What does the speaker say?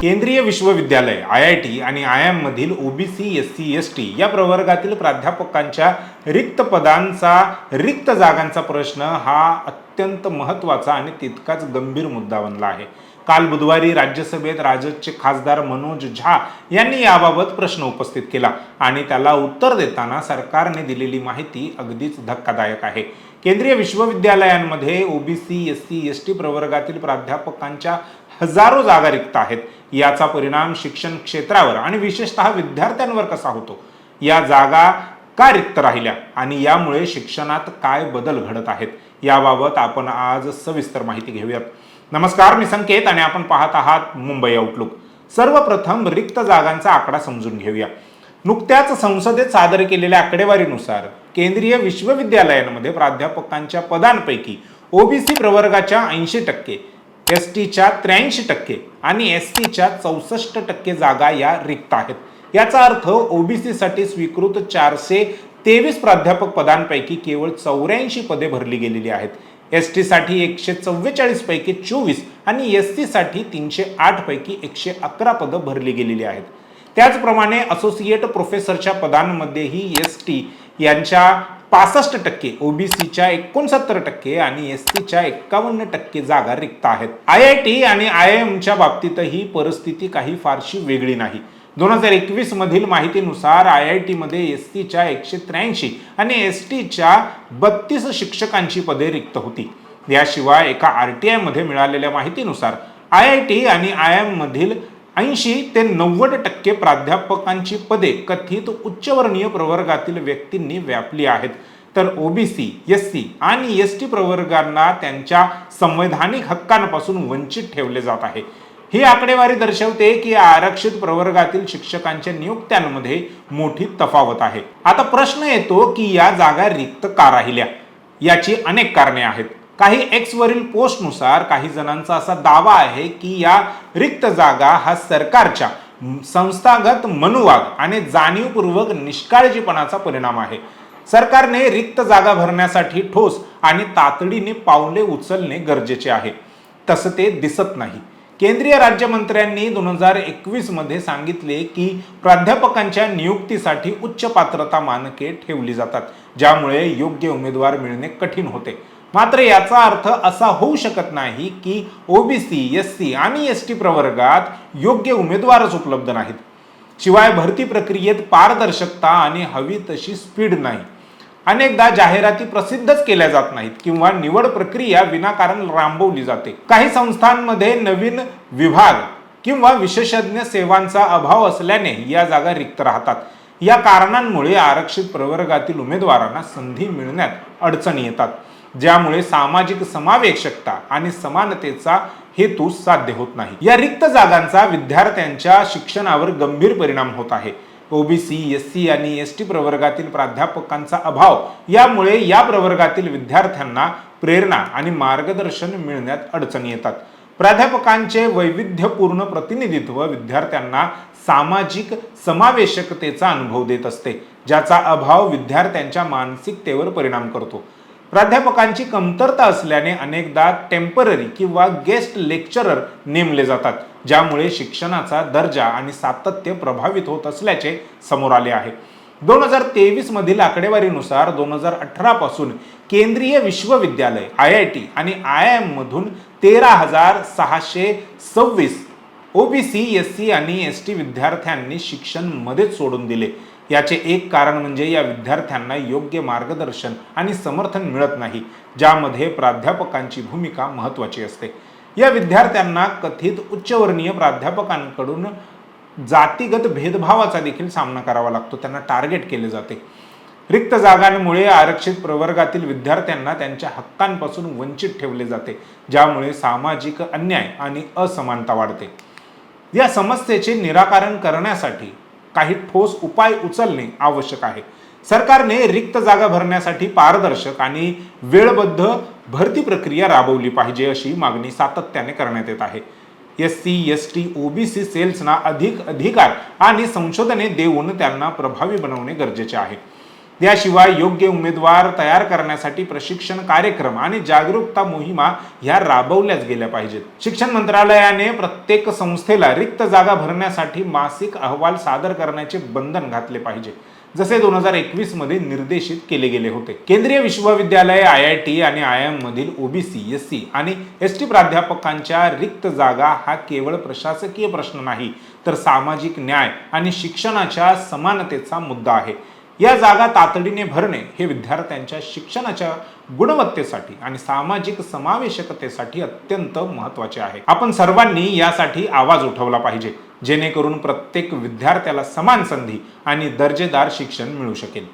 केंद्रीय विश्वविद्यालय I I T आणि आय एम मधील OBC S C S T या प्रवर्गातील प्राध्यापकांच्या रिक्त पदांचा रिक्त जागांचा प्रश्न हा अत्यंत महत्त्वाचा आणि तितकाच गंभीर मुद्दा बनला आहे. काल बुधवारी राज्यसभेत राजदचे खासदार मनोज झा यांनी याबाबत प्रश्न उपस्थित केला आणि त्याला उत्तर देताना सरकारने दिलेली माहिती अगदीच धक्कादायक आहे. केंद्रीय विश्वविद्यालयांमध्ये OBC S C S T प्रवर्गातील प्राध्यापकांच्या हजारो जागा रिक्त आहेत. याचा परिणाम शिक्षण क्षेत्रावर आणि विशेषतः विद्यार्थ्यांवर कसा होतो? या जागा का रिक्त राहिल्या आणि यामुळे शिक्षणात काय बदल घडत आहेत? याबाबत आपण आज सविस्तर माहिती घेऊयात. नमस्कार मी संकेत आणि आपण पाहत आहात मुंबई आउटलुक सर्वप्रथम रिक्त जागांचा आकडा समजून घेऊया. नुकत्याच संसदेत सादर केलेल्या आकडेवारीनुसार केंद्रीय विश्वविद्यालयांमध्ये प्राध्यापकांच्या पदांपैकी ओबीसी प्रवर्गाच्या ऐंशी टक्के एस टीच्या त्र्याऐंशी टक्के आणि एस टीच्या चौसष्ट टक्के जागा या रिक्त आहेत. याचा अर्थ ओबीसीसाठी स्वीकृत चारशे तेवीस प्राध्यापक पदांपैकी केवळ चौऱ्याऐंशी पदे भरली गेलेली आहेत. एस टीसाठी एकशे चव्वेचाळीसपैकी चोवीस आणि एस सीसाठी तीनशे आठपैकी एकशे अकरा पदं भरली गेलेली आहेत. त्याचप्रमाणे असोसिएट प्रोफेसरच्या पदांमध्येही एस टी यांच्या पासष्ट टक्के ओबीसीच्या एकोणसत्तर टक्के आणि एस टीच्या एक्कावन्न टक्के जागा रिक्त आहेत. आय आय टी आणि आय एमच्या बाबतीतही परिस्थिती काही फारशी वेगळी नाही. दोन हजार एकवीस मधील माहितीनुसार आय आय टीमध्ये एस टीच्या एकशे त्र्याऐंशी आणि एस टीच्या बत्तीस शिक्षकांची पदे रिक्त होती. याशिवाय एका आर टी आयमध्ये मिळालेल्या माहितीनुसार आय आय टी आणि आय एममधील ऐंशी ते नव्वद टक्के प्राध्यापकांची पदे कथित उच्चवर्णीय प्रवर्गातील व्यक्तींनी व्यापली आहेत. तर ओबीसी एस सी आणि एस टी प्रवर्गांना त्यांच्या संवैधानिक हक्कांपासून वंचित ठेवले जात आहे. ही आकडेवारी दर्शवते की आरक्षित प्रवर्गातील शिक्षकांच्या नियुक्त्यांमध्ये मोठी तफावत आहे. आता प्रश्न येतो की या जागा रिक्त का राहिल्या? याची अनेक कारणे आहेत. काही एक्स वरील पोस्टनुसार काही जणांचा असा दावा आहे की या रिक्त जागा हा सरकारच्या संस्थागत मनुवाग आणि जाणीवपूर्वक निष्काळजीपणाचा परिणाम आहे. सरकारने रिक्त जागा भरण्यासाठी ठोस आणि तातडीने पावले उचलणे गरजेचे आहे. तसं ते दिसत नाही. केंद्रीय राज्यमंत्र्यांनी दोन हजार एकवीसमध्ये सांगितले की प्राध्यापकांच्या नियुक्तीसाठी उच्च पात्रता मानके ठेवली जातात ज्यामुळे योग्य उमेदवार मिळणे कठीण होते. मात्र याचा अर्थ असा होऊ शकत नाही की ओबीसी एस सी आणि एस टी प्रवर्गात योग्य उमेदवारच उपलब्ध नाहीत. शिवाय भरती प्रक्रियेत पारदर्शकता आणि हवी तशी स्पीड नाही. अनेकदा जाहिराती प्रसिद्धच केल्या जात नाहीत किंवा निवड प्रक्रिया विनाकारण रांबवली जाते. काही संस्थांमध्ये नवीन विभाग किंवा विशेषज्ञ सेवांचा अभाव असल्याने या जागा रिक्त राहतात. या कारणांमुळे आरक्षित प्रवर्गातील उमेदवारांना संधी मिळण्यात अडचणी येतात ज्यामुळे सामाजिक समावेशकता आणि समानतेचा हेतू साध्य होत नाही. या रिक्त जागांचा विद्यार्थ्यांच्या शिक्षणावर गंभीर परिणाम होत आहे. ओबीसी एस सी आणि एस टी प्रवर्गातील प्राध्यापकांचा अभाव. यामुळे या प्रवर्गातील विद्यार्थ्यांना प्रेरणा आणि मार्गदर्शन मिळण्यात अडचणी येतात. प्राध्यापकांचे वैविध्यपूर्ण प्रतिनिधित्व विद्यार्थ्यांना सामाजिक समावेशकतेचा अनुभव देत असते ज्याचा अभाव विद्यार्थ्यांच्या मानसिकतेवर परिणाम करतो. प्राध्यापकांची कमतरता असल्याने अनेकदा टेंपररी किंवा गेस्ट लेक्चरर नेमले जातात ज्यामुळे शिक्षणाचा दर्जा आणि सातत्य प्रभावित होत असल्याचे समोर आले आहे. दोन हजार तेवीस मधील आकडेवारीनुसार दोन हजार अठरा पासून केंद्रीय विश्वविद्यालय आय आय टी आणि आय एम मधून तेरा हजार सहाशे सव्वीस ओबीसी एस सी आणि एस टी विद्यार्थ्यांनी शिक्षण मध्येच सोडून दिले. याचे एक कारण म्हणजे या विद्यार्थ्यांना योग्य मार्गदर्शन आणि समर्थन मिळत नाही ज्यामध्ये प्राध्यापकांची भूमिका महत्त्वाची असते. या विद्यार्थ्यांना कथित उच्चवर्णीय प्राध्यापकांकडून जातीगत भेदभावाचा देखील सामना करावा लागतो त्यांना टार्गेट केले जाते. रिक्त जागांमुळे आरक्षित प्रवर्गातील विद्यार्थ्यांना त्यांच्या हक्कांपासून वंचित ठेवले जाते ज्यामुळे सामाजिक अन्याय आणि असमानता वाढते. या समस्येचे निराकरण करण्यासाठी काही ठोस उपाय उचलणे आवश्यक आहे. सरकारने रिक्त जागा भरण्यासाठी पारदर्शक आणि वेळबद्ध भरती प्रक्रिया राबवली पाहिजे अशी मागणी सातत्याने करण्यात येत आहे. S C S T OBC सेल्सना अधिक अधिकार आणि संशोधने देऊन त्यांना प्रभावी बनवणे गरजेचे आहे. याशिवाय योग्य उमेदवार तयार करण्यासाठी प्रशिक्षण कार्यक्रम आणि जागरूकता मोहिमा ह्या राबवल्याच गेल्या पाहिजेत. शिक्षण मंत्रालयाने प्रत्येक संस्थेला रिक्त जागा भरण्यासाठी मासिक अहवाल सादर करण्याचे बंधन घातले पाहिजे. जसे दोन हजार एकवीसमध्ये निर्देशित केले गेले होते. केंद्रीय विश्वविद्यालय आय आय टी आणि आय एम मधील ओबीसी एस सी आणि एस टी प्राध्यापकांच्या रिक्त जागा हा केवळ प्रशासकीय प्रश्न नाही तर सामाजिक न्याय आणि शिक्षणाच्या समानतेचा मुद्दा आहे. या जागा तातडीने भरणे हे विद्यार्थ्यांच्या शिक्षणाच्या गुणवत्तेसाठी आणि सामाजिक समावेशकतेसाठी अत्यंत महत्त्वाचे आहे. आपण सर्वांनी यासाठी आवाज उठवला पाहिजे जेणेकरून प्रत्येक विद्यार्थ्याला समान संधी आणि दर्जेदार शिक्षण मिळू शकेल.